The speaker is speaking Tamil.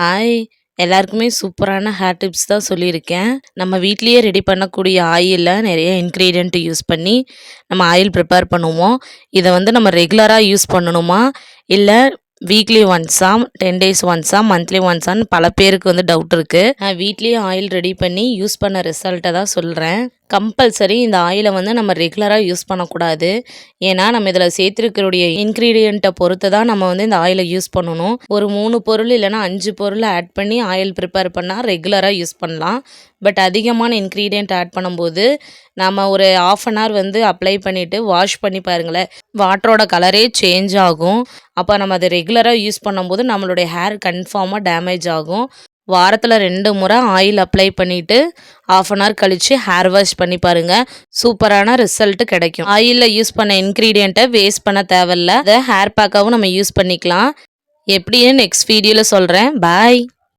ஹாய் எல்லாருக்குமே சூப்பரான ஹேர் டிப்ஸ் தான் சொல்லியிருக்கேன். நம்ம வீட்லேயே ரெடி பண்ணக்கூடிய ஆயிலில் நிறைய இன்க்ரீடியன்ட் யூஸ் பண்ணி நம்ம ஆயில் ப்ரிப்பேர் பண்ணுவோம். இதை வந்து நம்ம ரெகுலராக யூஸ் பண்ணணுமா? இல்லை வீக்லி ஒன்ஸா டென் டேஸ் ஒன்ஸா மந்த்லி ஒன்ஸான்னு பல பேருக்கு வந்து டவுட் இருக்குது நான் வீட்லேயே ஆயில் ரெடி பண்ணி யூஸ் பண்ண ரிசல்ட்டை தான் சொல்கிறேன் கம்பல்சரி இந்த ஆயிலை வந்து நம்ம ரெகுலராக யூஸ் பண்ணக்கூடாது. ஏன்னா நம்ம இதில் சேர்த்துருக்கக்கூடிய இன்க்ரீடியண்ட்டை பொறுத்து தான் நம்ம வந்து இந்த ஆயிலை யூஸ் பண்ணணும். ஒரு மூணு பொருள் இல்லைன்னா அஞ்சு பொருள் ஆட் பண்ணி ஆயில் ப்ரிப்பேர் பண்ணால் ரெகுலராக யூஸ் பண்ணலாம். பட் அதிகமான இன்க்ரீடியண்ட் ஆட் பண்ணும்போது நம்ம ஒரு ஆஃப் அன் ஹவர் வந்து அப்ளை பண்ணிவிட்டு வாஷ் பண்ணி பாருங்களேன். வாட்டரோட கலரே சேஞ்ச் ஆகும். அப்போ நம்ம அதை ரெகுலராக யூஸ் பண்ணும்போது நம்மளுடைய ஹேர் கன்ஃபார்மாக டேமேஜ் ஆகும். வாரத்தில் ரெண்டு முறை ஆயில் அப்ளை பண்ணிவிட்டு ஆஃப் அன் ஹவர் கழித்து ஹேர் வாஷ் பண்ணி பாருங்கள் சூப்பரான ரிசல்ட் கிடைக்கும். ஆயிலில் யூஸ் பண்ண இன்க்ரீடியண்ட்டை வேஸ்ட் பண்ண தேவையில்ல. அதை ஹேர் பேக்காகவும் நம்ம யூஸ் பண்ணிக்கலாம். எப்படின்னு நெக்ஸ்ட் வீடியோவில் சொல்கிறேன் பாய்